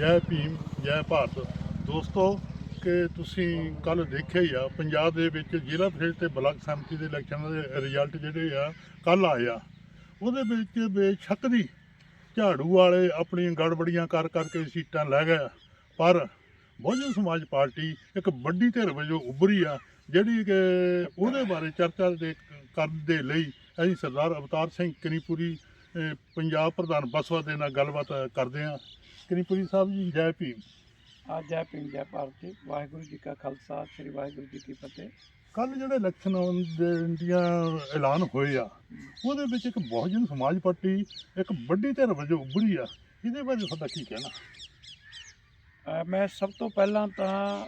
ਜੈ ਭੀਮ, ਜੈ ਭਾਰਤ। ਦੋਸਤੋ, ਕਿ ਤੁਸੀਂ ਕੱਲ ਦੇਖਿਆ ਹੀ ਆ, ਪੰਜਾਬ ਦੇ ਵਿੱਚ ਜ਼ਿਲ੍ਹਾ ਪ੍ਰੀਸ਼ਦ ਤੇ ਬਲਾਕ ਸੰਮਤੀ ਦੇ ਇਲੈਕਸ਼ਨ ਦੇ ਰਿਜ਼ਲਟ ਜਿਹੜੇ ਆ ਕੱਲ ਆਏ ਆ। ਉਹਦੇ ਵਿੱਚ ਬੇਸ਼ੱਕ ਦੀ ਝਾੜੂ ਵਾਲੇ ਆਪਣੀਆਂ ਗੜਬੜੀਆਂ ਕਰ ਕਰਕੇ ਸੀਟਾਂ ਲੈ ਗਏ ਪਰ ਬਹੁਜਨ ਸਮਾਜ ਪਾਰਟੀ ਇੱਕ ਵੱਡੀ ਧਿਰ ਵਜੋਂ ਉੱਭਰੀ ਆ, ਜਿਹੜੀ ਕਿ ਉਹਦੇ ਬਾਰੇ ਚਰਚਾ ਦੇ, ਕਰਨ ਦੇ ਲਈ ਅਸੀਂ ਸਰਦਾਰ ਅਵਤਾਰ ਸਿੰਘ ਕਨੀਪੁਰੀ ਪੰਜਾਬ ਪ੍ਰਧਾਨ ਬਸਵਾ ਦੇ ਨਾਲ ਗੱਲਬਾਤ ਕਰਦੇ ਹਾਂ। ਕਨੀਪੁਰੀ ਸਾਹਿਬ ਜੀ ਜੈ ਭੀਮ। ਆ ਜੈ ਭੀਮ ਜੈ ਭਾਰਤ ਜੀ। ਵਾਹਿਗੁਰੂ ਜੀ ਕਾ ਖਾਲਸਾ ਸ੍ਰੀ ਵਾਹਿਗੁਰੂ ਜੀ ਕੀ ਫਤਿਹ। ਕੱਲ ਜਿਹੜੇ ਇਲੈਕਸ਼ਨ ਦੀਆਂ ਐਲਾਨ ਹੋਏ ਆ ਉਹਦੇ ਵਿੱਚ ਇੱਕ ਬਹੁਜਨ ਸਮਾਜ ਪਾਰਟੀ ਇੱਕ ਵੱਡੀ ਧਿਰ ਵਜੋਂ ਉੱਭਰੀ ਆ। ਇਹਦੇ ਬਾਰੇ ਤੁਹਾਡਾ ਕੀ ਕਹਿਣਾ? ਮੈਂ ਸਭ ਤੋਂ ਪਹਿਲਾਂ ਤਾਂ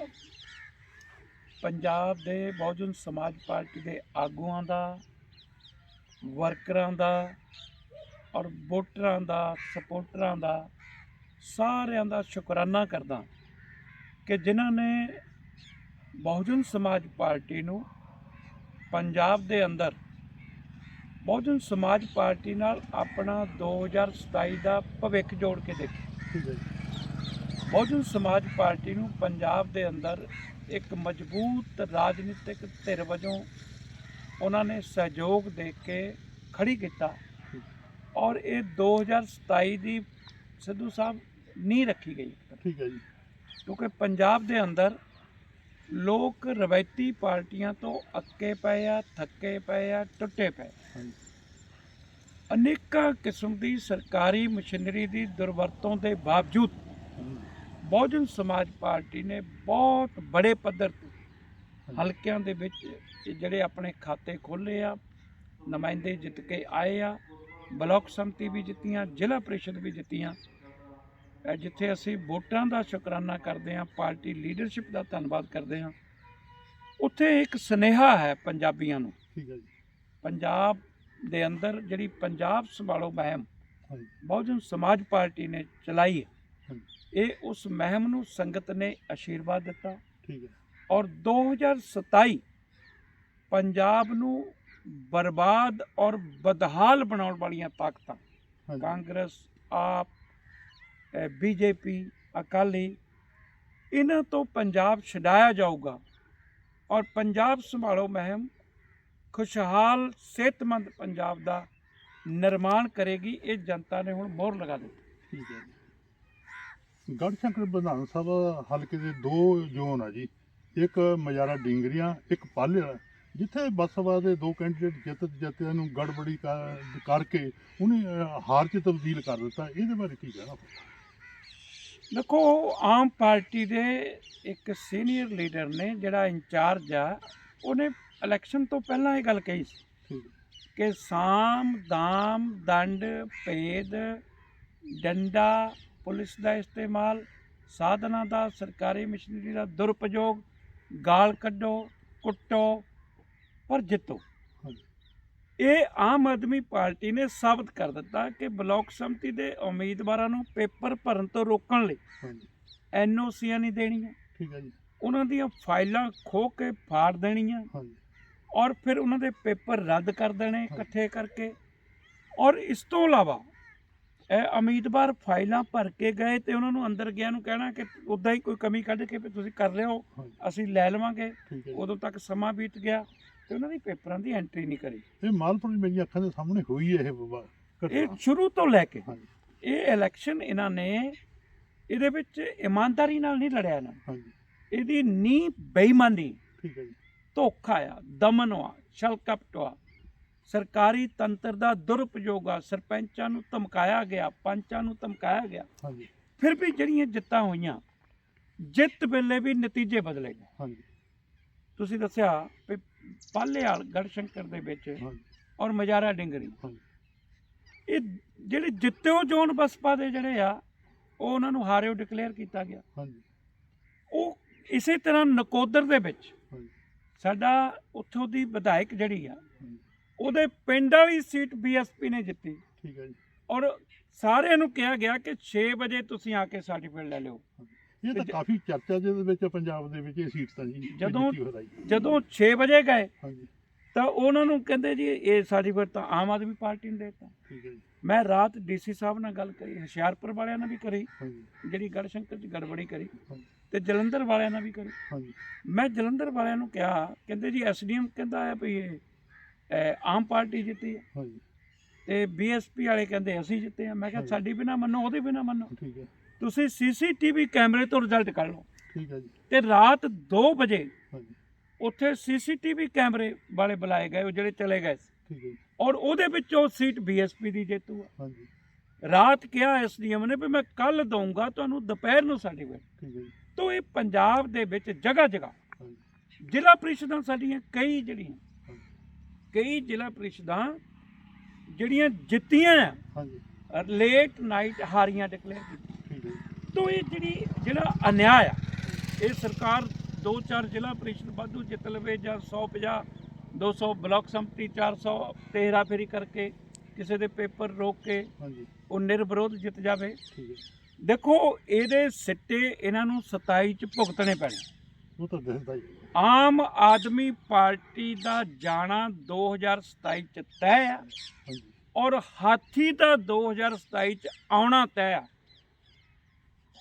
ਪੰਜਾਬ ਦੇ ਬਹੁਜਨ ਸਮਾਜ ਪਾਰਟੀ ਦੇ ਆਗੂਆਂ ਦਾ ਵਰਕਰਾਂ ਦਾ ਔਰ ਵੋਟਰਾਂ ਦਾ ਸਪੋਰਟਰਾਂ ਦਾ ਸਾਰਿਆਂ ਦਾ ਸ਼ੁਕਰਾਨਾ ਕਰਦਾ ਕਿ ਜਿਨ੍ਹਾਂ ਨੇ ਬਹੁਜਨ ਸਮਾਜ ਪਾਰਟੀ ਨੂੰ ਪੰਜਾਬ ਦੇ ਅੰਦਰ ਬਹੁਜਨ ਸਮਾਜ ਪਾਰਟੀ ਨਾਲ ਆਪਣਾ 2027 ਦਾ ਭਵਿੱਖ ਜੋੜ ਕੇ ਦੇਖਿਆ। ਬਹੁਜਨ ਸਮਾਜ ਪਾਰਟੀ ਨੂੰ ਪੰਜਾਬ ਦੇ ਅੰਦਰ ਇੱਕ ਮਜ਼ਬੂਤ ਰਾਜਨੀਤਿਕ ਧਿਰ ਵਜੋਂ ਉਹਨਾਂ ਨੇ ਸਹਿਯੋਗ ਦੇ ਕੇ ਖੜੀ ਕੀਤਾ। ਔਰ ਇਹ 2027 ਦੀ ਸਿੱਧੂ ਸਾਹਿਬ ਨਹੀਂ ਰੱਖੀ ਗਈ। ਠੀਕ ਹੈ ਜੀ। ਕਿਉਂਕਿ ਪੰਜਾਬ ਦੇ ਅੰਦਰ ਲੋਕ ਰਵਾਇਤੀ ਪਾਰਟੀਆਂ ਤੋਂ ਅੱਕੇ ਪਏ ਆ ਥੱਕੇ ਪਏ ਆ ਟੁੱਟੇ ਪਏ ਅਨੇਕਾਂ ਕਿਸਮ ਦੀ ਸਰਕਾਰੀ ਮਸ਼ੀਨਰੀ ਦੀ ਦੁਰਵਰਤੋਂ ਦੇ ਬਾਵਜੂਦ ਬਹੁਜਨ ਸਮਾਜ ਪਾਰਟੀ ਨੇ ਬਹੁਤ ਬੜੇ ਪੱਧਰ ਤੇ ਹਲਕਿਆਂ ਦੇ ਵਿੱਚ ਜਿਹੜੇ ਆਪਣੇ ਖਾਤੇ ਖੋਲ੍ਹੇ ਆ ਨੁਮਾਇੰਦੇ ਜਿੱਤ ਕੇ ਆਏ ਆ ਬਲਾਕ ਸੰਮਤੀ ਵੀ ਜਿੱਤੀਆਂ ਜ਼ਿਲ੍ਹਾ ਪ੍ਰੀਸ਼ਦ ਵੀ ਜਿੱਤੀਆਂ। ਜਿੱਥੇ ਅਸੀਂ ਵੋਟਾਂ ਦਾ ਸ਼ੁਕਰਾਨਾ ਕਰਦੇ ਹਾਂ ਪਾਰਟੀ ਲੀਡਰਸ਼ਿਪ ਦਾ ਧੰਨਵਾਦ ਕਰਦੇ ਹਾਂ ਉੱਥੇ ਇੱਕ ਸੁਨੇਹਾ ਹੈ ਪੰਜਾਬੀਆਂ ਨੂੰ। ਠੀਕ ਹੈ ਜੀ। ਪੰਜਾਬ ਦੇ ਅੰਦਰ ਜਿਹੜੀ ਪੰਜਾਬ ਸੰਭਾਲੋ ਮੁਹਿੰਮ ਹਾਂਜੀ। ਬਹੁਜਨ ਸਮਾਜ ਪਾਰਟੀ ਨੇ ਚਲਾਈ ਹੈ। ਇਹ ਉਸ ਮੁਹਿੰਮ ਨੂੰ ਸੰਗਤ ਨੇ ਆਸ਼ੀਰਵਾਦ ਦਿੱਤਾ ਠੀਕ ਹੈ। ਔਰ 2027 ਪੰਜਾਬ ਨੂੰ ਬਰਬਾਦ ਔਰ ਬਦਹਾਲ ਬਣਾਉਣ ਵਾਲੀਆਂ ਤਾਕਤਾਂ। ਕਾਂਗਰਸ ਆਪ ਬੀਜੇਪੀ ਅਕਾਲੀ ਇਹਨਾਂ ਤੋਂ ਪੰਜਾਬ ਛਡਾਇਆ ਜਾਊਗਾ ਔਰ ਪੰਜਾਬ ਸੰਭਾਲੋ ਮੁਹਿੰਮ ਖੁਸ਼ਹਾਲ ਸਿਹਤਮੰਦ ਪੰਜਾਬ ਦਾ ਨਿਰਮਾਣ ਕਰੇਗੀ। ਇਹ ਜਨਤਾ ਨੇ ਹੁਣ ਮੋਹਰ ਲਗਾ ਦਿੱਤੀ। ਠੀਕ ਹੈ ਜੀ। ਗੜਸ਼ੰਕਰ ਵਿਧਾਨ ਸਭਾ ਹਲਕੇ ਦੇ ਦੋ ਜ਼ੋਨ ਆ ਜੀ। ਇੱਕ ਮਜਾਰਾ ਡਿੰਗਰੀਆਂ ਇੱਕ ਪਾਲਿਆ ਜਿੱਥੇ ਬਸਵਾ ਦੇ ਦੋ ਕੈਂਡੀਡੇਟ ਜਿੱਤ ਜਿੱਤਿਆਂ ਨੂੰ ਗੜਬੜੀ ਕਰ- ਕਰਕੇ ਉਹਨੇ ਅਹ, ਹਾਰ ਚ ਤਬਦੀਲ ਕਰ ਦਿੱਤਾ ਇਹਦੇ ਬਾਰੇ ਕੀ ਕਹਿਣਾ ਦੇਖੋ ਆਮ ਪਾਰਟੀ ਦੇ ਇੱਕ ਸੀਨੀਅਰ ਲੀਡਰ ਨੇ ਜਿਹੜਾ ਇੰਚਾਰਜ ਆ ਉਹਨੇ ਇਲੈਕਸ਼ਨ ਤੋਂ ਪਹਿਲਾਂ ਇਹ ਗੱਲ ਕਹੀ ਸੀ ਠੀਕ। ਕਿ ਸਾਮ ਦਾਮ ਦੰਡ ਭੇਦ ਡੰਡਾ ਪੁਲਿਸ ਦਾ ਇਸਤੇਮਾਲ ਸਾਧਨਾਂ ਦਾ ਸਰਕਾਰੀ ਮਸ਼ੀਨਰੀ ਦਾ ਦੁਰਉਪਯੋਗ ਗਾਲ ਕੱਢੋ ਕੁੱਟੋ ਪਰ ਜਿੱਤੋ। ਇਹ ਆਮ ਆਦਮੀ ਪਾਰਟੀ ਨੇ ਸਾਬਤ ਕਰ ਦਿੱਤਾ ਕਿ ਬਲਾਕ ਸੰਮਤੀ ਦੇ ਉਮੀਦਵਾਰਾਂ ਨੂੰ ਪੇਪਰ ਭਰਨ ਤੋਂ ਰੋਕਣ ਲਈ ਐਨਓਸੀਆਂ ਨਹੀਂ ਦੇਣੀਆਂ। ਠੀਕ ਹੈ ਜੀ। ਉਹਨਾਂ ਦੀਆਂ ਫਾਈਲਾਂ ਖੋ ਕੇ ਫਾੜ ਦੇਣੀਆਂ ਔਰ ਫਿਰ ਉਹਨਾਂ ਦੇ ਪੇਪਰ ਰੱਦ ਕਰ ਦੇਣੇ ਇਕੱਠੇ ਕਰਕੇ। ਔਰ ਇਸ ਤੋਂ ਇਲਾਵਾ ਇਹ ਉਮੀਦਵਾਰ ਫਾਈਲਾਂ ਭਰ ਕੇ ਗਏ ਤੇ ਉਹਨਾਂ ਨੂੰ ਅੰਦਰ ਗਿਆ ਨੂੰ ਕਹਿਣਾ ਕਿ ਉਦਾਂ ਹੀ ਕੋਈ ਕਮੀ ਕੱਢ ਕੇ ਤੁਸੀਂ ਕਰ ਲਿਓ ਅਸੀਂ ਲੈ ਲਵਾਂਗੇ। ਉਦੋਂ ਤੱਕ ਸਮਾਂ ਬੀਤ ਗਿਆ। ਤੇ ਉਹਨਾਂ ਦੀ ਪੇਪਰਾਂ ਦੀ ਐਂਟਰੀ ਨਹੀਂ ਕਰੀ। ਇਹ ਮਾਲਪੁਰ ਮੇਰੀਆਂ ਅੱਖਾਂ ਦੇ ਸਾਹਮਣੇ ਹੋਈ ਹੈ ਇਹ ਇਹ ਘਟਨਾ। ਸ਼ੁਰੂ ਤੋਂ ਲੈ ਕੇ। ਹਾਂਜੀ। ਇਹ ਇਲੈਕਸ਼ਨ ਇਹਨਾਂ ਨੇ ਇਹਦੇ ਵਿੱਚ ਇਮਾਨਦਾਰੀ ਨਾਲ ਨਹੀਂ ਲੜਿਆ ਇਹਨਾਂ ਨੇ। ਹਾਂਜੀ। ਇਹਦੀ ਨੀ ਬੇਈਮਾਨੀ ਠੀਕ ਹੈ ਜੀ। ਧੋਖਾ ਆ ਦਮਨ ਆ ਛਲ ਕਪਟ ਆ ਸਰਕਾਰੀ ਤੰਤਰ ਦਾ ਦੁਰਉਪਯੋਗ ਆ ਸਰਪੰਚਾਂ ਨੂੰ ਧਮਕਾਇਆ ਗਿਆ ਪੰਚਾਂ ਨੂੰ ਧਮਕਾਇਆ ਗਿਆ। ਹਾਂਜੀ। ਫਿਰ ਵੀ ਜਿਹੜੀਆਂ ਜਿੱਤਾਂ ਹੋਈਆਂ ਜਿੱਤ ਵੇਲੇ ਵੀ ਨਤੀਜੇ ਬਦਲੇ ਗਏ। ਹਾਂਜੀ। ਤੁਸੀਂ ਦੱਸਿਆ ਵੀ ਪਾਲੇਵਾਲ ਗੜਸ਼ੰਕਰ ਦੇ ਵਿੱਚ ਔਰ ਮਜਾਰਾ ਡਿੰਗਰੀ। ਇਹ ਜਿਹੜੇ ਜਿੱਤਿਓ ਜ਼ੋਨ ਬਸਪਾ ਦੇ ਜਿਹੜੇ ਆ ਉਹ ਉਹਨਾਂ ਨੂੰ ਹਾਰਿਓ ਡਿਕਲੇਅਰ ਕੀਤਾ ਗਿਆ। ਹਾਂਜੀ। ਉਹ ਇਸੇ ਤਰ੍ਹਾਂ ਨਕੋਦਰ ਦੇ ਵਿੱਚ ਸਾਡਾ ਉੱਥੋਂ ਦੀ ਵਿਧਾਇਕ ਜਿਹੜੀ ਆ ਉਹਦੇ ਪਿੰਡ ਵਾਲੀ ਸੀਟ ਬੀਐਸਪੀ ਨੇ ਜਿੱਤੀ। ਠੀਕ ਹੈ ਜੀ। ਔਰ ਸਾਰਿਆਂ ਨੂੰ ਕਿਹਾ ਗਿਆ ਕਿ 6 ਵਜੇ ਤੁਸੀਂ ਆ ਕੇ ਸਰਟੀਫਿਕੇਟ ਲੈ ਲਿਓ। ਇਹ ਤਾਂ ਕਾਫੀ ਚਰਚਾ ਦੇ ਵਿੱਚ ਪੰਜਾਬ ਦੇ ਵਿੱਚ ਇਹ ਸੀਟ ਤਾਂ ਜੀ ਜਦੋਂ- ਜਦੋਂ 6 ਵਜੇ ਗਏ ਹਾਂਜੀ। ਤਾਂ ਉਹਨਾਂ ਨੂੰ ਕਹਿੰਦੇ ਜੀ ਇਹ ਸਰਟੀਫਿਕੇਟ ਤਾਂ ਆਮ ਆਦਮੀ ਪਾਰਟੀ ਨੇ ਦਿੱਤਾ। ਠੀਕ ਹੈ ਜੀ। ਮੈਂ ਰਾਤ ਡੀਸੀ ਸਾਹਿਬ ਨਾਲ ਗੱਲ ਕਰੀ ਹੁਸ਼ਿਆਰਪੁਰ ਵਾਲਿਆਂ ਨਾਲ ਵੀ ਕਰੀ ਜਿਹੜੀ ਗੜਸ਼ੰਕਰ ਚ ਗੜਬੜੀ ਕਰੀ। ਤੇ ਜਲੰਧਰ ਵਾਲਿਆਂ ਨਾਲ ਵੀ ਕਰੀ। ਮੈਂ ਜਲੰਧਰ ਵਾਲਿਆਂ ਨੂੰ ਕਿਹਾ ਕਹਿੰਦੇ ਜੀ ਐਸਡੀਐਮ ਕਹਿੰਦਾ ਹੈ ਵੀ ਇਹ ਆਮ ਪਾਰਟੀ ਜਿੱਤੀ ਹੈ। ਤੇ ਬੀਐਸਪੀ ਵਾਲੇ ਕਹਿੰਦੇ ਅਸੀਂ ਜਿੱਤੇ ਆ ਮੈਂ ਕਿਹਾ। ਸਾਡੀ ਵੀ ਨਾ ਮੰਨੋ ਉਹਦੇ ਵੀ ਨਾ ਮੰਨੋ। ਠੀਕ ਹੈ। ਤੁਸੀਂ ਸੀਸੀਟੀਵੀ ਕੈਮਰੇ ਤੋਂ ਰਿਜ਼ਲਟ ਕੱਢ ਲਓ। ਠੀਕ ਹੈ ਜੀ। ਤੇ ਰਾਤ 2 ਵਜੇ ਹਾਂਜੀ। ਉੱਥੇ ਸੀਸੀਟੀਵੀ ਕੈਮਰੇ ਵਾਲੇ ਬੁਲਾਏ ਗਏ ਉਹ ਜਿਹੜੇ ਚਲੇ ਗਏ ਸੀ। ਠੀਕ ਹੈ ਜੀ। ਔਰ ਉਹਦੇ ਵਿੱਚੋਂ ਸੀਟ ਬੀਐਸਪੀ ਦੀ ਜੇਤੂ ਆ। ਹਾਂਜੀ। ਰਾਤ ਕਿਹਾ ਐਸਡੀਐਮ ਨੇ ਵੀ ਮੈਂ ਕੱਲ ਦਊਂਗਾ ਤੁਹਾਨੂੰ ਦੁਪਹਿਰ ਨੂੰ ਸਰਟੀਫਿਕੇਟ ਠੀਕ ਹੈ ਜੀ। ਤੋਂ ਇਹ ਪੰਜਾਬ ਦੇ ਵਿੱਚ ਜਗ੍ਹਾ ਜਗ੍ਹਾ ਜ਼ਿਲ੍ਹਾ ਪ੍ਰੀਸ਼ਦਾਂ ਸਾਡੀਆਂ ਕਈ ਜਿਹੜੀਆਂ। ਕਈ ਜ਼ਿਲ੍ਹਾ ਪ੍ਰੀਸ਼ਦਾਂ ਜਿਹੜੀਆਂ ਜਿੱਤੀਆਂ ਹਾਂਜੀ। ਲੇਟ ਨਾਈਟ ਹਾਰੀਆਂ ਡਿਕਲੇਅਰ ਕੀਤੀ ਠੀਕ ਹੈ ਜੀ ਤੋਂ ਇਹ ਜਿਹੜੀ ਜਿਹੜਾ ਅਨਿਆਂ ਆ ਇਹ ਸਰਕਾਰ ਦੋ ਚਾਰ ਜ਼ਿਲ੍ਹਾ ਪ੍ਰੀਸ਼ਦ ਵਾਧੂ ਜਿੱਤ ਲਵੇ ਜਾਂ 150 200 ਬਲਾਕ ਸੰਮਤੀ 400 ਤੇਰਾ ਫੇਰੀ ਕਰਕੇ ਕਿਸੇ ਦੇ ਪੇਪਰ ਰੋਕ ਕੇ ਹਾਂਜੀ। ਉਹ ਨਿਰਵਿਰੋਧ ਜਿੱਤ ਜਾਵੇ। ਦੇਖੋ ਇਹਦੇ ਸਿੱਟੇ ਇਹਨਾਂ ਨੂੰ 27 ਚ ਭੁਗਤਣੇ ਪੈਣੇ। ਉਹ ਤਾਂ ਦਿਸਦਾ ਹੀ ਆਮ ਆਦਮੀ ਪਾਰਟੀ ਦਾ ਜਾਣਾ 2027 ਚ ਤੈਅ ਆ ਔਰ ਹਾਥੀ ਦਾ 2027 ਚ ਆਉਣਾ ਤੈਅ ਆ।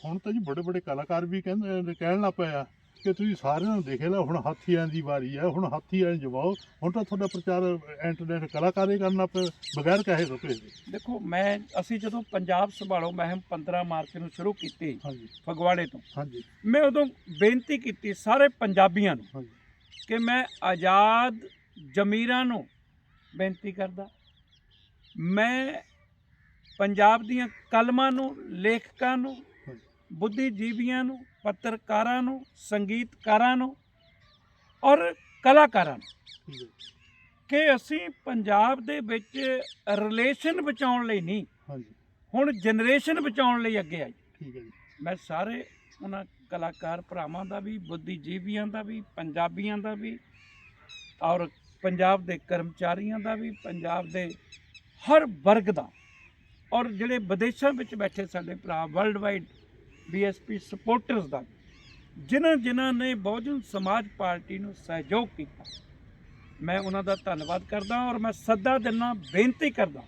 ਹੁਣ ਤਾਂ ਜੀ ਬੜੇ ਬੜੇ ਕਲਾਕਾਰ ਵੀ ਕਹਿੰਦੇ ਕਹਿਣ ਲੱਗ ਪਏ ਆ ਕਿ ਤੁਸੀਂ ਸਾਰਿਆਂ ਨੂੰ ਦੇਖੇ ਲਓ ਹੁਣ ਹਾਥੀਆਂ ਦੀ ਵਾਰੀ ਹੈ ਹੁਣ ਹਾਥੀਆਂ ਨੂੰ ਜਵਾਓ। ਹੁਣ ਤਾਂ ਤੁਹਾਡਾ ਪ੍ਰਚਾਰ ਇੰਟਰਨੈਟ ਕਲਾਕਾਰੇ ਕਰਨਾ ਪਏ ਬਗੈਰ ਕਹੇ ਰੁਪਏ ਦੇ ਦੇਖੋ ਮੈਂ ਅਸੀਂ ਜਦੋਂ ਪੰਜਾਬ ਸੰਭਾਲੋ ਮੁਹਿੰਮ 15 ਮਾਰਚ ਨੂੰ ਸ਼ੁਰੂ ਕੀਤੀ ਹਾਂਜੀ। ਫਗਵਾੜੇ ਤੋਂ। ਹਾਂਜੀ। ਮੈਂ ਉਦੋਂ ਬੇਨਤੀ ਕੀਤੀ ਸਾਰੇ ਪੰਜਾਬੀਆਂ ਨੂੰ ਕਿ ਮੈਂ ਆਜ਼ਾਦ ਜ਼ਮੀਰਾਂ ਨੂੰ ਬੇਨਤੀ ਕਰਦਾ। ਮੈਂ ਪੰਜਾਬ ਦੀਆਂ ਕਲਮਾਂ ਨੂੰ ਲੇਖਕਾਂ ਨੂੰ ਬੁੱਧੀਜੀਵੀਆਂ ਨੂੰ ਪੱਤਰਕਾਰਾਂ ਨੂੰ ਸੰਗੀਤਕਾਰਾਂ ਨੂੰ ਔਰ ਕਲਾਕਾਰਾਂ ਨੂੰ ਕਿ ਅਸੀਂ ਪੰਜਾਬ ਦੇ ਵਿੱਚ ਰਿਲੇਸ਼ਨ ਬਚਾਉਣ ਲਈ ਨਹੀਂ ਹਾਂਜੀ। ਹੁਣ ਜਨਰੇਸ਼ਨ ਬਚਾਉਣ ਲਈ ਅੱਗੇ ਆਈ। ਠੀਕ ਹੈ ਜੀ। ਮੈਂ ਸਾਰੇ ਉਹਨਾਂ ਕਲਾਕਾਰ ਭਰਾਵਾਂ ਦਾ ਵੀ ਬੁੱਧੀਜੀਵੀਆਂ ਦਾ ਵੀ ਪੰਜਾਬੀਆਂ ਦਾ ਵੀ ਔਰ ਪੰਜਾਬ ਦੇ ਕਰਮਚਾਰੀਆਂ ਦਾ ਵੀ ਪੰਜਾਬ ਦੇ ਹਰ ਵਰਗ ਦਾ ਔਰ ਜਿਹੜੇ ਵਿਦੇਸ਼ਾਂ ਵਿੱਚ ਬੈਠੇ ਸਾਡੇ ਭਰਾ ਵਰਲਡ ਵਾਈਡ ਬੀਐਸਪੀ ਸਪੋਰਟਰਸ ਦਾ। ਜਿਨ੍ਹਾਂ ਜਿਨ੍ਹਾਂ ਨੇ ਬਹੁਜਨ ਸਮਾਜ ਪਾਰਟੀ ਨੂੰ ਸਹਿਯੋਗ ਕੀਤਾ ਮੈਂ ਉਹਨਾਂ ਦਾ ਧੰਨਵਾਦ ਕਰਦਾ ਔਰ ਮੈਂ ਸੱਦਾ ਦਿੰਦਾ ਬੇਨਤੀ ਕਰਦਾ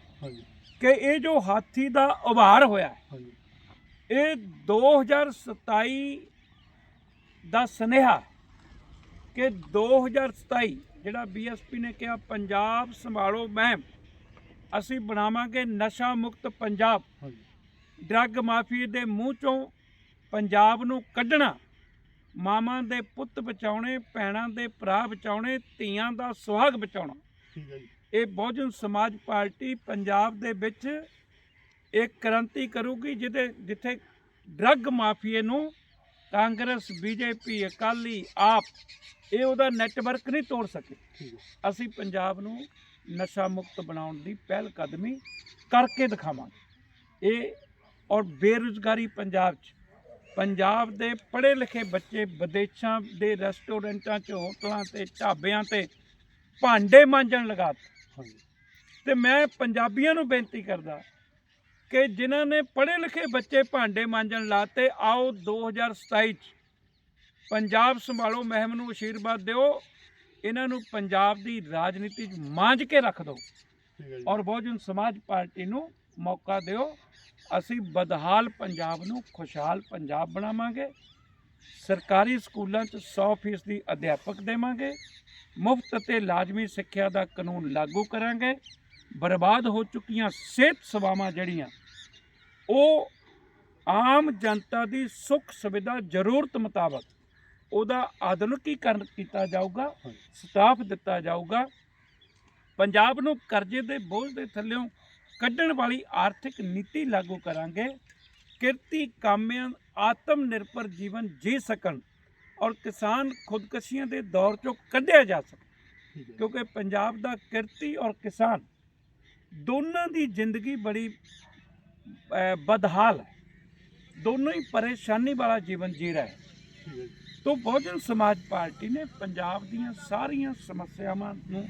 ਕਿ ਇਹ ਜੋ ਹਾਥੀ ਦਾ ਉਭਾਰ ਹੋਇਆ ਇਹ 2027 ਦਾ ਸੁਨੇਹਾ ਕਿ 2027 ਜਿਹੜਾ ਬੀਐਸਪੀ ਨੇ ਕਿਹਾ ਪੰਜਾਬ ਸੰਭਾਲੋ ਮਹਿਮ। ਅਸੀਂ ਬਣਾਵਾਂਗੇ ਨਸ਼ਾ ਮੁਕਤ ਪੰਜਾਬ। ਡਰੱਗ ਮਾਫੀਏ ਦੇ ਮੂੰਹ ਚੋਂ ਪੰਜਾਬ ਨੂੰ ਕੱਢਣਾ ਮਾਵਾਂ ਦੇ ਪੁੱਤ ਬਚਾਉਣੇ ਭੈਣਾਂ ਦੇ ਭਰਾ ਬਚਾਉਣੇ ਧੀਆਂ ਦਾ ਸੁਹਾਗ ਬਚਾਉਣਾ। ਠੀਕ ਹੈ ਜੀ। ਇਹ ਬਹੁਜਨ ਸਮਾਜ ਪਾਰਟੀ ਪੰਜਾਬ ਦੇ ਵਿੱਚ ਇੱਕ ਕ੍ਰਾਂਤੀ ਕਰੂਗੀ ਜਿਹਦੇ ਜਿੱਥੇ ਡਰੱਗ ਮਾਫੀਏ ਨੂੰ ਕਾਂਗਰਸ ਬੀਜੇਪੀ ਅਕਾਲੀ ਆਪ ਇਹ ਉਹਦਾ ਨੈਟਵਰਕ ਨਹੀਂ ਤੋੜ ਸਕੇ। ਅਸੀਂ ਪੰਜਾਬ ਨੂੰ ਨਸ਼ਾ ਮੁਕਤ ਬਣਾਉਣ ਦੀ ਪਹਿਲ ਕਦਮੀ ਕਰਕੇ ਦਿਖਾਵਾਂਗੇ। ਇਹ ਔਰ ਬੇਰੁਜ਼ਗਾਰੀ ਪੰਜਾਬ 'ਚ ਪੰਜਾਬ ਦੇ ਪੜ੍ਹੇ ਲਿਖੇ ਬੱਚੇ ਵਿਦੇਸ਼ਾਂ ਦੇ ਰੈਸਟੋਰੈਂਟਾਂ 'ਚ ਹੋਟਲਾਂ ਤੇ ਢਾਬਿਆਂ ਤੇ ਭਾਂਡੇ ਮਾਂਜਣ ਲਗਾ ਤੇ ਮੈਂ ਪੰਜਾਬੀਆਂ ਨੂੰ ਬੇਨਤੀ ਕਰਦਾ ਕਿ ਜਿਨ੍ਹਾਂ ਨੇ ਪੜ੍ਹੇ ਲਿਖੇ ਬੱਚੇ ਭਾਂਡੇ ਮਾਂਜਣ ਲਾਤੇ ਆਓ 2027 ਚ ਪੰਜਾਬ ਸੰਭਾਲੋ ਮੁਹਿੰਮ ਨੂੰ ਅਸ਼ੀਰਵਾਦ ਦਿਓ। ਇਹਨਾਂ ਨੂੰ ਪੰਜਾਬ ਦੀ ਰਾਜਨੀਤੀ 'ਚ ਮਾਂਜ ਕੇ ਰੱਖ ਦਿਓ। ਔਰ ਬਹੁਜਨ ਸਮਾਜ ਪਾਰਟੀ ਨੂੰ ਮੌਕਾ ਦਿਓ। ਅਸੀਂ ਬਦਹਾਲ ਪੰਜਾਬ ਨੂੰ ਖੁਸ਼ਹਾਲ ਪੰਜਾਬ ਬਣਾਵਾਂਗੇ। ਸਰਕਾਰੀ ਸਕੂਲਾਂ 'ਚ 100% ਦੀ ਅਧਿਆਪਕ ਦੇਵਾਂਗੇ। ਮੁਫਤ ਅਤੇ ਲਾਜ਼ਮੀ ਸਿੱਖਿਆ ਦਾ ਕਾਨੂੰਨ ਲਾਗੂ ਕਰਾਂਗੇ। ਬਰਬਾਦ ਹੋ ਚੁੱਕੀਆਂ ਸਿਹਤ ਸੇਵਾਵਾਂ ਜਿਹੜੀਆਂ ਉਹ ਆਮ ਜਨਤਾ ਦੀ ਸੁੱਖ ਸੁਵਿਧਾ ਜ਼ਰੂਰਤ ਮੁਤਾਬਕ ਉਹਦਾ ਆਧੁਨਿਕੀਕਰਨ ਕੀਤਾ ਜਾਊਗਾ। ਸਟਾਫ ਦਿੱਤਾ ਜਾਊਗਾ। ਪੰਜਾਬ ਨੂੰ ਕਰਜ਼ੇ ਦੇ ਬੋਝ ਦੇ ਥੱਲਿਓਂ ਕੱਢਣ ਵਾਲੀ ਆਰਥਿਕ ਨੀਤੀ ਲਾਗੂ ਕਰਾਂਗੇ। ਕਿਰਤੀ ਕਾਮਿਆਂ ਆਤਮ ਨਿਰਭਰ ਜੀਵਨ ਜੀ ਸਕਣ ਔਰ ਕਿਸਾਨ ਖੁਦਕਸ਼ੀਆਂ ਦੇ ਦੌਰ ਚੋਂ ਕੱਢਿਆ ਜਾ ਸਕੇ ਕਿਉਂਕਿ ਪੰਜਾਬ ਦਾ ਕਿਰਤੀ ਔਰ ਕਿਸਾਨ ਦੋਨਾਂ ਦੀ ਜ਼ਿੰਦਗੀ ਬੜੀ ਬਦਹਾਲ ਹੈ। ਦੋਨੋਂ ਹੀ ਪਰੇਸ਼ਾਨੀ ਵਾਲਾ ਜੀਵਨ ਜੀ ਰਹੇ ਤੋਂ ਬਹੁਜਨ ਸਮਾਜ ਪਾਰਟੀ ਨੇ ਪੰਜਾਬ ਦੀਆਂ ਸਾਰੀਆਂ ਸਮੱਸਿਆਵਾਂ ਨੂੰ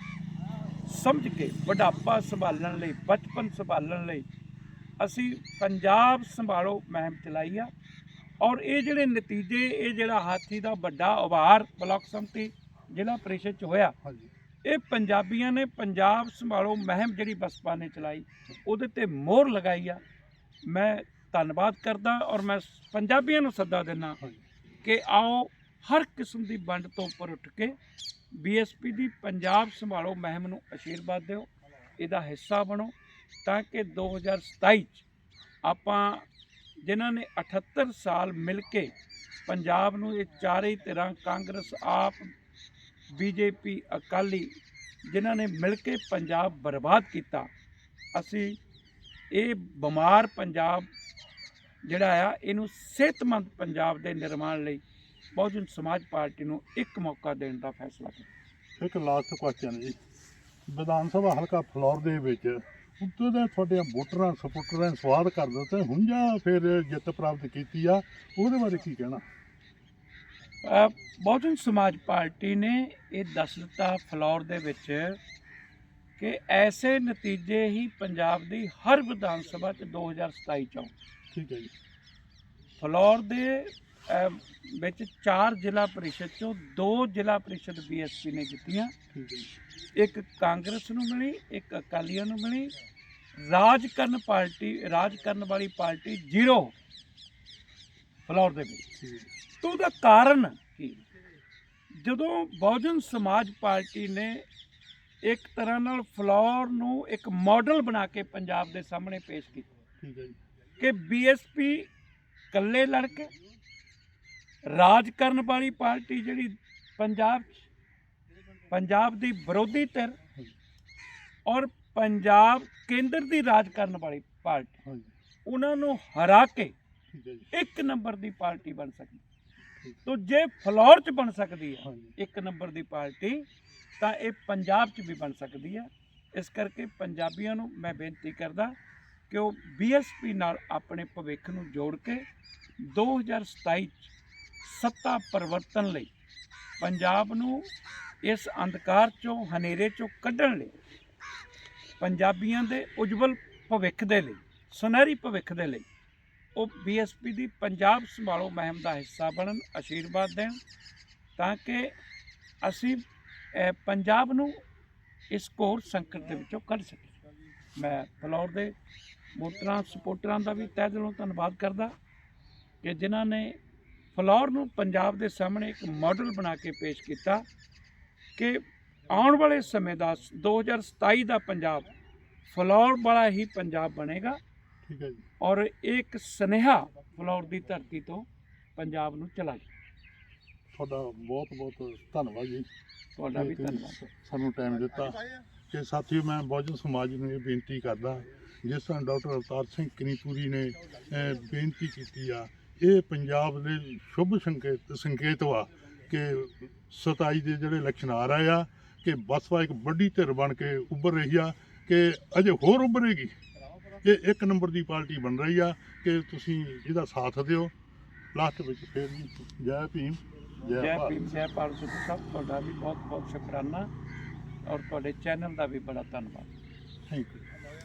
ਸਮਝ ਕੇ ਬੁਢਾਪਾ ਸੰਭਾਲਣ ਲਈ ਬਚਪਨ ਸੰਭਾਲਣ ਲਈ ਅਸੀਂ ਪੰਜਾਬ ਸੰਭਾਲੋ ਮੁਹਿੰਮ ਚਲਾਈ ਆ। ਔਰ ਇਹ ਜਿਹੜੇ ਨਤੀਜੇ ਇਹ ਜਿਹੜਾ ਹਾਥੀ ਦਾ ਵੱਡਾ ਉਭਾਰ ਬਲਾਕ ਸੰਮਤੀ ਜ਼ਿਲ੍ਹਾ ਪ੍ਰੀਸ਼ਦ ਚ ਹੋਇਆ ਇਹ ਪੰਜਾਬੀਆਂ ਨੇ ਪੰਜਾਬ ਸੰਭਾਲੋ ਮਹਿਮ ਜਿਹੜੀ ਬਸਪਾ ਨੇ ਚਲਾਈ ਉਹਦੇ ਤੇ ਮੋਹਰ ਲਗਾਈ ਆ। ਮੈਂ ਧੰਨਵਾਦ ਕਰਦਾ ਔਰ ਮੈਂ ਪੰਜਾਬੀਆਂ ਨੂੰ ਸੱਦਾ ਦਿੰਦਾ। ਕਿ ਆਓ ਹਰ ਕਿਸਮ ਦੀ ਵੰਡ ਤੋਂ ਉੱਪਰ ਉੱਠ ਕੇ ਬੀਐਸਪੀ ਦੀ ਪੰਜਾਬ ਸੰਭਾਲੋ ਮਹਿਮ ਨੂੰ ਅਸ਼ੀਰਵਾਦ ਦਿਓ, ਇਹਦਾ ਹਿੱਸਾ ਬਣੋ, ਤਾਂ ਕਿ 2027 ਚ ਆਪਾਂ ਜਿਨ੍ਹਾਂ ਨੇ 78 ਸਾਲ ਮਿਲ ਕੇ ਪੰਜਾਬ ਨੂੰ ਇਹ ਚਾਰੇ ਹੀ ਧਿਰਾਂ, ਕਾਂਗਰਸ, ਆਪ, ਬੀਜੇਪੀ, ਅਕਾਲੀ, ਜਿਨ੍ਹਾਂ ਨੇ ਮਿਲ ਕੇ ਪੰਜਾਬ ਬਰਬਾਦ ਕੀਤਾ, ਅਸੀਂ ਇਹ ਬਿਮਾਰ ਪੰਜਾਬ ਜਿਹੜਾ ਆ, ਇਹਨੂੰ ਸਿਹਤਮੰਦ ਪੰਜਾਬ ਦੇ ਨਿਰਮਾਣ ਲਈ ਬਹੁਜਨ ਸਮਾਜ ਪਾਰਟੀ ਨੂੰ ਇੱਕ ਮੌਕਾ ਦੇਣ ਦਾ ਫੈਸਲਾ ਕੀਤਾ। ਇੱਕ ਲਾਸਟ ਕੁਐਸਚਨ ਜੀ। ਵਿਧਾਨ ਸਭਾ ਹਲਕਾ ਫਲੋਰ ਦੇ ਵਿੱਚ ਉੱਤੇ ਦੇ ਤੁਹਾਡੇ ਵੋਟਰਾਂ ਸਪੋਰਟਰਾਂ ਨੇ ਸਵਾਦ ਕਰ ਦਿੱਤੇ ਹੁਣ ਜਾਂ ਫਿਰ ਜਿੱਤ ਪ੍ਰਾਪਤ ਕੀਤੀ ਆ ਉਹਦੇ ਬਾਰੇ ਕੀ ਕਹਿਣਾ? ਬਹੁਜਨ ਸਮਾਜ ਪਾਰਟੀ ਨੇ ਇਹ ਦੱਸ ਦਿੱਤਾ ਫਲੌਰ ਦੇ ਵਿੱਚ ਕਿ ਐਸੇ ਨਤੀਜੇ ਹੀ ਪੰਜਾਬ ਦੀ ਹਰ ਵਿਧਾਨ ਸਭਾ ਚ 2027 ਚ ਆਉਣ। ਠੀਕ ਹੈ ਜੀ। ਫਲੌਰ ਦੇ ਵਿੱਚ ਚਾਰ ਜ਼ਿਲ੍ਹਾ ਪਰਿਸ਼ਦ ਚੋਂ ਦੋ ਜ਼ਿਲ੍ਹਾ ਪਰਿਸ਼ਦ ਬੀਐਸਪੀ ਨੇ ਜੀ। ਇੱਕ ਕਾਂਗਰਸ ਨੂੰ ਮਿਲੀ ਇੱਕ ਅਕਾਲੀਆਂ ਨੂੰ ਮਿਲੀ। ਰਾਜ ਕਰਨ ਪਾਰਟੀ ਰਾਜ ਕਰਨ ਵਾਲੀ ਪਾਰਟੀ ਜ਼ੀਰੋ ਫਲੌਰ ਦੇ ਵਿੱਚ। ਤਾਂ ਉਹਦਾ ਕਾਰਨ ਕੀ? ਜਦੋਂ ਬਹੁਜਨ ਸਮਾਜ ਪਾਰਟੀ ਨੇ ਇੱਕ ਤਰ੍ਹਾਂ ਨਾਲ ਫਲੌਰ ਨੂੰ ਇੱਕ ਮਾਡਲ ਬਣਾ ਕੇ ਪੰਜਾਬ ਦੇ ਸਾਹਮਣੇ ਪੇਸ਼ ਕੀਤਾ ਕਿ ਬੀਐਸਪੀ ਇਕੱਲੇ ਲੜ ਕੇ ਰਾਜ ਕਰਨ ਵਾਲੀ ਪਾਰਟੀ ਜਿਹੜੀ ਪੰਜਾਬ 'ਚ ਪੰਜਾਬ ਦੀ ਵਿਰੋਧੀ ਧਿਰ ਔਰ ਪੰਜਾਬ ਕੇਂਦਰ ਦੀ ਰਾਜ ਕਰਨ ਵਾਲੀ ਪਾਰਟੀ ਉਹਨਾਂ ਨੂੰ ਹਰਾ ਕੇ ਇੱਕ ਨੰਬਰ ਦੀ ਪਾਰਟੀ ਬਣ ਸਕਦੀ। ਤੋ ਜੇ ਫਲੋਰ 'ਚ ਬਣ ਸਕਦੀ ਹੈ ਇੱਕ ਨੰਬਰ ਦੀ ਪਾਰਟੀ ਤਾਂ ਇਹ ਪੰਜਾਬ 'ਚ ਵੀ ਬਣ ਸਕਦੀ ਹੈ। ਇਸ ਕਰਕੇ ਪੰਜਾਬੀਆਂ ਨੂੰ ਮੈਂ ਬੇਨਤੀ ਕਰਦਾ ਕਿ ਉਹ ਬੀਐਸਪੀ ਨਾਲ ਆਪਣੇ ਭਵਿੱਖ ਨੂੰ ਜੋੜ ਕੇ 2027 'ਚ ਸੱਤਾ ਪਰਿਵਰਤਨ ਲਈ, ਪੰਜਾਬ ਨੂੰ ਇਸ ਅੰਧਕਾਰ 'ਚੋਂ, ਹਨੇਰੇ 'ਚੋਂ ਕੱਢਣ ਲਈ, ਪੰਜਾਬੀਆਂ ਦੇ ਉਜਵਲ ਭਵਿੱਖ ਦੇ ਲਈ, ਸੁਨਹਿਰੀ ਭਵਿੱਖ ਦੇ ਲਈ, ਉਹ ਬੀਐਸਪੀ ਦੀ ਪੰਜਾਬ ਸੰਭਾਲੋ ਮੁਹਿੰਮ ਦਾ ਹਿੱਸਾ ਬਣਨ ਆਸ਼ੀਰਵਾਦ ਦੇਣ, ਤਾਂ ਕਿ ਅਸੀਂ ਪੰਜਾਬ ਨੂੰ ਇਸ ਘੋਰ ਸੰਕਟ ਦੇ ਵਿੱਚੋਂ ਕੱਢ ਸਕੀਏ। ਮੈਂ ਫਲੌਰ ਦੇ ਵੋਟਰਾਂ ਸਪੋਰਟਰਾਂ ਦਾ ਵੀ ਤਹਿ ਦਿਲੋਂ ਧੰਨਵਾਦ ਕਰਦਾ ਕਿ ਜਿਨ੍ਹਾਂ ਨੇ ਫਲੌਰ ਨੂੰ ਪੰਜਾਬ ਦੇ ਸਾਹਮਣੇ ਇੱਕ ਮਾਡਲ ਬਣਾ ਕੇ ਪੇਸ਼ ਕੀਤਾ ਕਿ ਆਉਣ ਵਾਲੇ ਸਮੇਂ ਦਾ 2027 ਦਾ ਪੰਜਾਬ ਫਲੌਰ ਵਾਲਾ ਹੀ ਪੰਜਾਬ ਬਣੇਗਾ। ਠੀਕ ਹੈ ਜੀ। ਔਰ ਇੱਕ ਸੁਨੇਹਾ ਫਲੌਰ ਦੀ ਧਰਤੀ ਤੋਂ ਪੰਜਾਬ ਨੂੰ ਚਲਾ ਗਿਆ ਤੁਹਾਡਾ ਬਹੁਤ ਬਹੁਤ ਧੰਨਵਾਦ ਜੀ। ਤੁਹਾਡਾ ਵੀ ਧੰਨਵਾਦ। ਸਾਨੂੰ ਟਾਈਮ ਦਿੱਤਾ ਕਿ ਸਾਥੀਓ ਮੈਂ ਬਹੁਜਨ ਸਮਾਜ ਨੂੰ ਇਹ ਬੇਨਤੀ ਕਰਦਾ ਜਿਸ ਤਰ੍ਹਾਂ ਡਾਕਟਰ ਅਵਤਾਰ ਸਿੰਘ ਕਨੀਪੂਰੀ ਨੇ ਬੇਨਤੀ ਕੀਤੀ ਆ ਇਹ ਪੰਜਾਬ ਦੇ ਸ਼ੁਭ ਸੰਕੇਤ ਸੰਕੇਤ ਵਾ ਕਿ 27 ਦੇ ਜਿਹੜੇ ਇਲੈਕਸ਼ਨ ਆ ਰਹੇ ਆ ਕਿ ਬਸਪਾ ਇੱਕ ਵੱਡੀ ਧਿਰ ਬਣ ਕੇ ਉੱਭਰ ਰਹੀ ਆ ਕਿ ਅਜੇ ਹੋਰ ਉੱਭਰੇਗੀ। ਇਹ ਇੱਕ ਨੰਬਰ ਦੀ ਪਾਰਟੀ ਬਣ ਰਹੀ ਆ ਕਿ ਤੁਸੀਂ ਇਹਦਾ ਸਾਥ ਦਿਓ। ਲਾਸਟ ਵਿੱਚ ਫੇਰ ਜੀ ਜੈ ਭੀਮ ਜੈ ਭੀਮ ਜੈ ਭਾਰਤ ਸਾਹਿਬ ਤੁਹਾਡਾ ਵੀ ਬਹੁਤ ਬਹੁਤ ਸ਼ੁਕਰਾਨਾ ਔਰ ਤੁਹਾਡੇ ਚੈਨਲ ਦਾ ਵੀ ਬੜਾ ਧੰਨਵਾਦ। Thank you